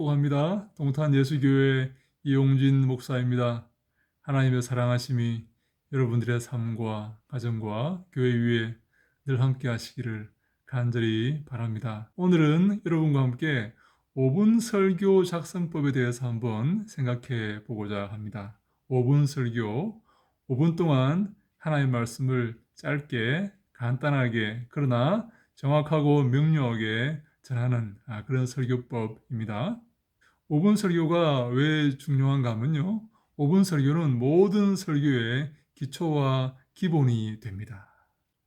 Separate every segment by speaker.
Speaker 1: 축복합니다. 동탄 예수교회 이용진 목사입니다. 하나님의 사랑하심이 여러분들의 삶과 가정과 교회 위에 늘 함께 하시기를 간절히 바랍니다. 오늘은 여러분과 함께 5분 설교 작성법에 대해서 한번 생각해 보고자 합니다. 5분 설교, 5분 동안 하나님의 말씀을 짧게, 간단하게, 그러나 정확하고 명료하게 전하는 아, 그런 설교법입니다. 5분 설교가 왜 중요한가 하면요. 5분 설교는 모든 설교의 기초와 기본이 됩니다.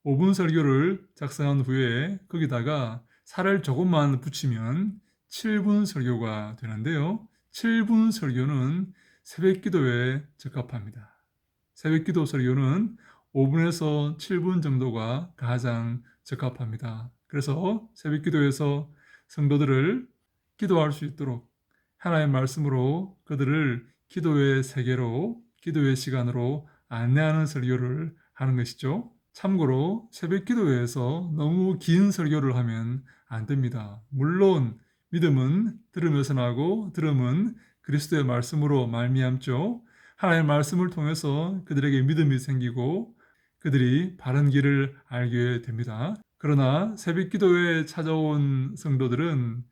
Speaker 1: 5분 설교를 작성한 후에 거기다가 살을 조금만 붙이면 7분 설교가 되는데요. 7분 설교는 새벽 기도에 적합합니다. 새벽 기도 설교는 5분에서 7분 정도가 가장 적합합니다. 그래서 새벽 기도에서 성도들을 기도할 수 있도록 하나의 말씀으로 그들을 기도의 세계로 기도의 시간으로 안내하는 설교를 하는 것이죠. 참고로 새벽 기도회에서 너무 긴 설교를 하면 안 됩니다. 물론 믿음은 들으면서 나고 들음은 그리스도의 말씀으로 말미암죠. 하나님의 말씀을 통해서 그들에게 믿음이 생기고 그들이 바른 길을 알게 됩니다. 그러나 새벽 기도에 찾아온 성도들은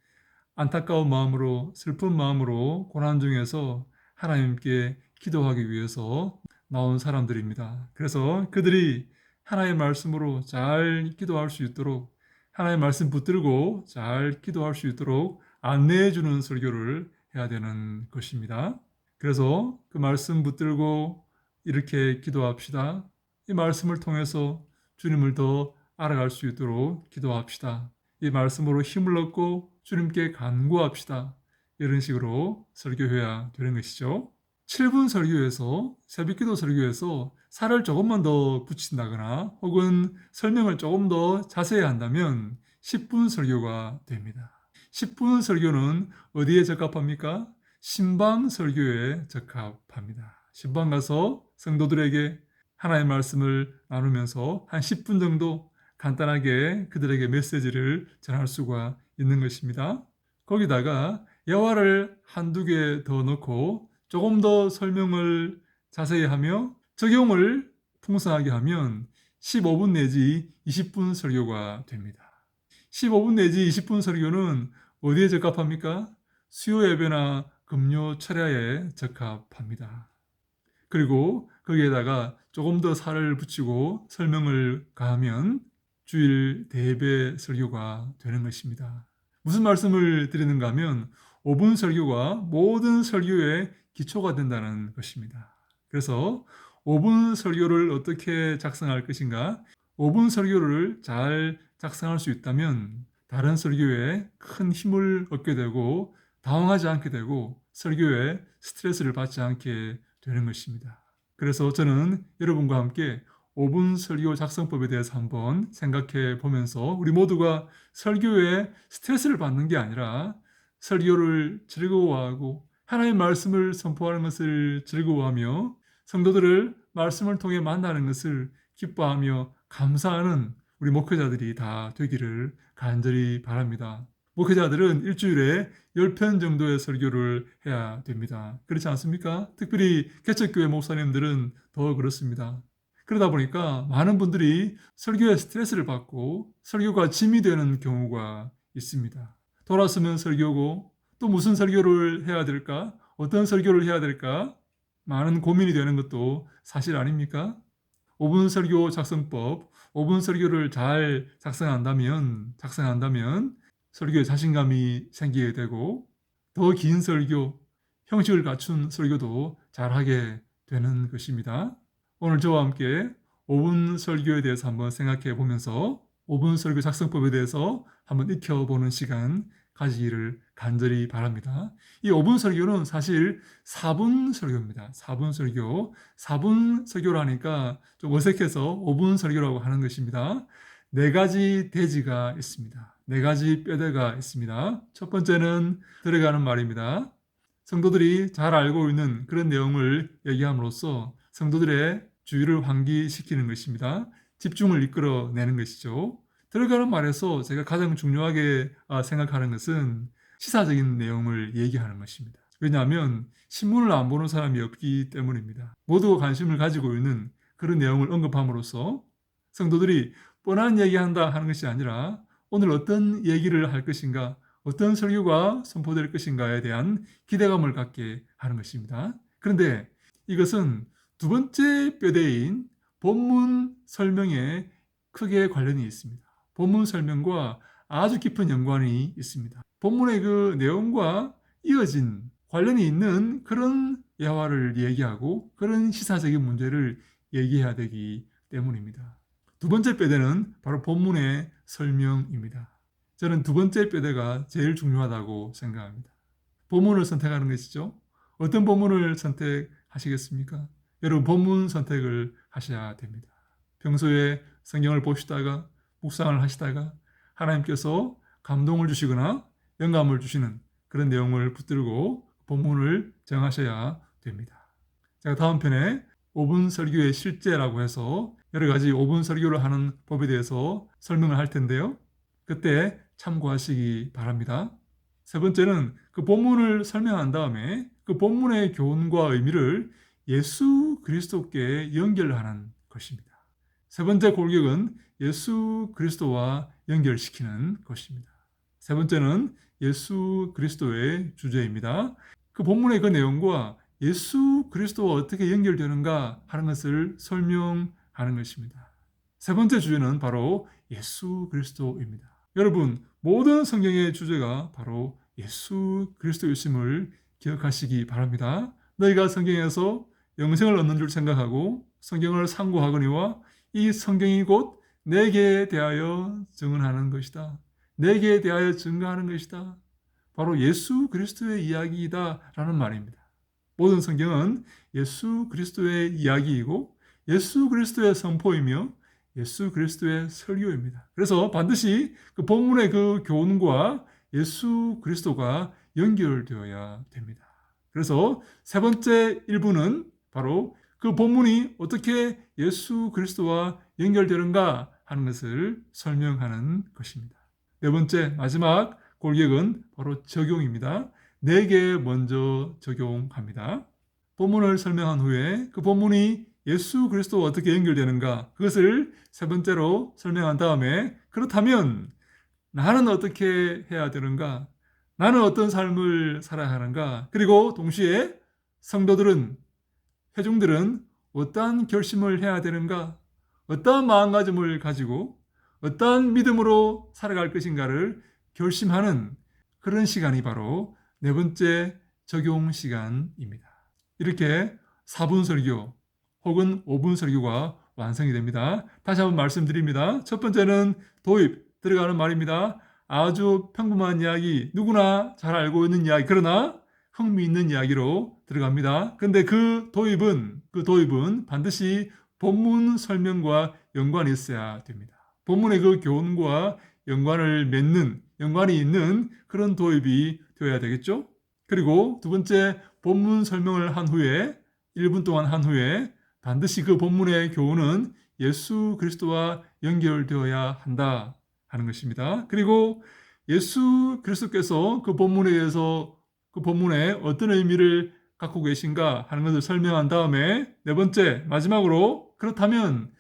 Speaker 1: 안타까운 마음으로 슬픈 마음으로 고난 중에서 하나님께 기도하기 위해서 나온 사람들입니다. 그래서 그들이 하나님의 말씀으로 잘 기도할 수 있도록 하나님의 말씀 붙들고 잘 기도할 수 있도록 안내해 주는 설교를 해야 되는 것입니다. 그래서 그 말씀 붙들고 이렇게 기도합시다. 이 말씀을 통해서 주님을 더 알아갈 수 있도록 기도합시다. 이 말씀으로 힘을 얻고 주님께 간구합시다. 이런 식으로 설교해야 되는 것이죠. 7분 설교에서 새벽기도 설교에서 살을 조금만 더 붙인다거나 혹은 설명을 조금 더 자세히 한다면 10분 설교가 됩니다. 10분 설교는 어디에 적합합니까? 신방 설교에 적합합니다. 신방 가서 성도들에게 하나의 말씀을 나누면서 한 10분 정도 간단하게 그들에게 메시지를 전할 수가 있는 것입니다. 거기다가 예화를 한두 개 더 넣고 조금 더 설명을 자세히 하며 적용을 풍성하게 하면 15분 내지 20분 설교가 됩니다. 15분 내지 20분 설교는 어디에 적합합니까? 수요 예배나 금요 철야에 적합합니다. 그리고 거기에다가 조금 더 살을 붙이고 설명을 가하면 주일 대배 설교가 되는 것입니다. 무슨 말씀을 드리는가 하면 5분 설교가 모든 설교의 기초가 된다는 것입니다. 그래서 5분 설교를 어떻게 작성할 것인가? 5분 설교를 잘 작성할 수 있다면 다른 설교에 큰 힘을 얻게 되고 당황하지 않게 되고 설교에 스트레스를 받지 않게 되는 것입니다. 그래서 저는 여러분과 함께 5분 설교 작성법에 대해서 한번 생각해 보면서 우리 모두가 설교에 스트레스를 받는 게 아니라 설교를 즐거워하고 하나님의 말씀을 선포하는 것을 즐거워하며 성도들을 말씀을 통해 만나는 것을 기뻐하며 감사하는 우리 목회자들이 다 되기를 간절히 바랍니다. 목회자들은 일주일에 10편 정도의 설교를 해야 됩니다. 그렇지 않습니까? 특별히 개척교회 목사님들은 더 그렇습니다. 그러다 보니까 많은 분들이 설교에 스트레스를 받고 설교가 짐이 되는 경우가 있습니다. 돌아서면 설교고 또 무슨 설교를 해야 될까? 어떤 설교를 해야 될까? 많은 고민이 되는 것도 사실 아닙니까? 5분 설교 작성법, 5분 설교를 잘 작성한다면, 작성한다면 설교에 자신감이 생기게 되고 더 긴 설교, 형식을 갖춘 설교도 잘하게 되는 것입니다. 오늘 저와 함께 5분 설교에 대해서 한번 생각해 보면서 5분 설교 작성법에 대해서 한번 익혀보는 시간 가지기를 간절히 바랍니다. 이 5분 설교는 사실 4분 설교입니다. 4분 설교. 4분 설교라니까 좀 어색해서 5분 설교라고 하는 것입니다. 네 가지 대지가 있습니다. 네 가지 뼈대가 있습니다. 첫 번째는 들어가는 말입니다. 성도들이 잘 알고 있는 그런 내용을 얘기함으로써 성도들의 주의를 환기시키는 것입니다. 집중을 이끌어내는 것이죠. 들어가는 말에서 제가 가장 중요하게 아, 생각하는 것은 시사적인 내용을 얘기하는 것입니다. 왜냐하면 신문을 안 보는 사람이 없기 때문입니다. 모두가 관심을 가지고 있는 그런 내용을 언급함으로써 성도들이 뻔한 얘기한다 하는 것이 아니라 오늘 어떤 얘기를 할 것인가, 어떤 설교가 선포될 것인가에 대한 기대감을 갖게 하는 것입니다. 그런데 이것은 두 번째 뼈대인 본문 설명에 크게 관련이 있습니다. 본문 설명과 아주 깊은 연관이 있습니다. 본문의 그 내용과 이어진 관련이 있는 그런 예화를 얘기하고 그런 시사적인 문제를 얘기해야 되기 때문입니다. 두 번째 뼈대는 바로 본문의 설명입니다. 저는 두 번째 뼈대가 제일 중요하다고 생각합니다. 본문을 선택하는 것이죠. 어떤 본문을 선택하시겠습니까? 여러분 본문 선택을 하셔야 됩니다. 평소에 성경을 보시다가 묵상을 하시다가 하나님께서 감동을 주시거나 영감을 주시는 그런 내용을 붙들고 본문을 정하셔야 됩니다. 제가 다음 편에 5분 설교의 실제라고 해서 여러 가지 5분 설교를 하는 법에 대해서 설명을 할 텐데요. 그때 참고하시기 바랍니다. 세 번째는 그 본문을 설명한 다음에 그 본문의 교훈과 의미를 예수 그리스도께 연결하는 것입니다. 세 번째 골격은 예수 그리스도와 연결시키는 것입니다. 세 번째는 예수 그리스도의 주제입니다. 그 본문의 그 내용과 예수 그리스도와 어떻게 연결되는가 하는 것을 설명하는 것입니다. 세 번째 주제는 바로 예수 그리스도입니다. 여러분, 모든 성경의 주제가 바로 예수 그리스도이심을 기억하시기 바랍니다. 너희가 성경에서 영생을 얻는 줄 생각하고 성경을 상고하거니와 이 성경이 곧 내게 대하여 증언하는 것이다. 내게 대하여 증거하는 것이다. 바로 예수 그리스도의 이야기이다라는 말입니다. 모든 성경은 예수 그리스도의 이야기이고 예수 그리스도의 선포이며 예수 그리스도의 설교입니다. 그래서 반드시 그 본문의 그 교훈과 예수 그리스도가 연결되어야 됩니다. 그래서 세 번째 일부는 바로 그 본문이 어떻게 예수 그리스도와 연결되는가 하는 것을 설명하는 것입니다. 네 번째 마지막 골격은 바로 적용입니다. 네 개 먼저 적용합니다. 본문을 설명한 후에 그 본문이 예수 그리스도와 어떻게 연결되는가 그것을 세 번째로 설명한 다음에 그렇다면 나는 어떻게 해야 되는가? 나는 어떤 삶을 살아야 하는가? 그리고 동시에 성도들은 회중들은 어떠한 결심을 해야 되는가? 어떠한 마음가짐을 가지고 어떠한 믿음으로 살아갈 것인가를 결심하는 그런 시간이 바로 네 번째 적용 시간입니다. 이렇게 4분 설교 혹은 5분 설교가 완성이 됩니다. 다시 한번 말씀드립니다. 첫 번째는 도입 들어가는 말입니다. 아주 평범한 이야기, 누구나 잘 알고 있는 이야기, 그러나 흥미있는 이야기로 들어갑니다. 근데 그 도입은, 그 도입은 반드시 본문 설명과 연관이 있어야 됩니다. 본문의 그 교훈과 연관을 맺는, 연관이 있는 그런 도입이 되어야 되겠죠? 그리고 두 번째 본문 설명을 한 후에 1분 동안 한 후에 반드시 그 본문의 교훈은 예수 그리스도와 연결되어야 한다 하는 것입니다. 그리고 예수 그리스도께서 그 본문에 대해서 그 본문에 어떤 의미를 갖고 계신가 하는 것을 설명한 다음에 네 번째 마지막으로 그렇다면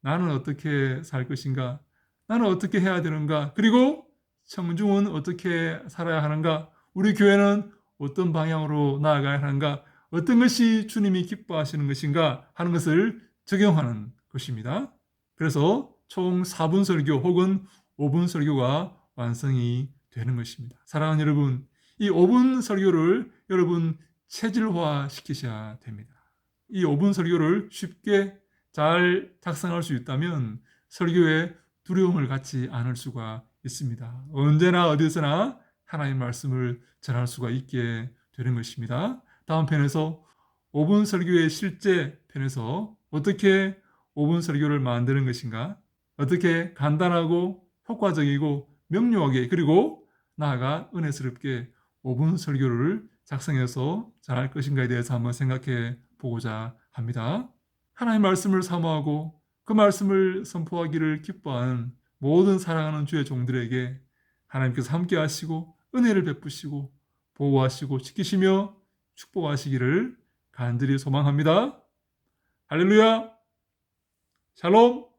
Speaker 1: 나는 어떻게 살 것인가? 나는 어떻게 해야 되는가? 그리고 청중은 어떻게 살아야 하는가? 우리 교회는 어떤 방향으로 나아가야 하는가? 어떤 것이 주님이 기뻐하시는 것인가 하는 것을 적용하는 것입니다. 그래서 총 4분 설교 혹은 5분 설교가 완성이 되는 것입니다. 사랑하는 여러분, 이 5분 설교를 여러분 체질화 시키셔야 됩니다. 이 5분 설교를 쉽게 잘 작성할 수 있다면 설교에 두려움을 갖지 않을 수가 있습니다. 언제나 어디서나 하나님 말씀을 전할 수가 있게 되는 것입니다. 다음 편에서 5분 설교의 실제 편에서 어떻게 5분 설교를 만드는 것인가? 어떻게 간단하고 효과적이고 명료하게 그리고 나아가 은혜스럽게 5분 설교를 작성해서 잘할 것인가에 대해서 한번 생각해 보고자 합니다. 하나님 말씀을 사모하고 그 말씀을 선포하기를 기뻐하는 모든 사랑하는 주의 종들에게 하나님께서 함께 하시고 은혜를 베푸시고 보호하시고 지키시며 축복하시기를 간절히 소망합니다. 할렐루야! 샬롬!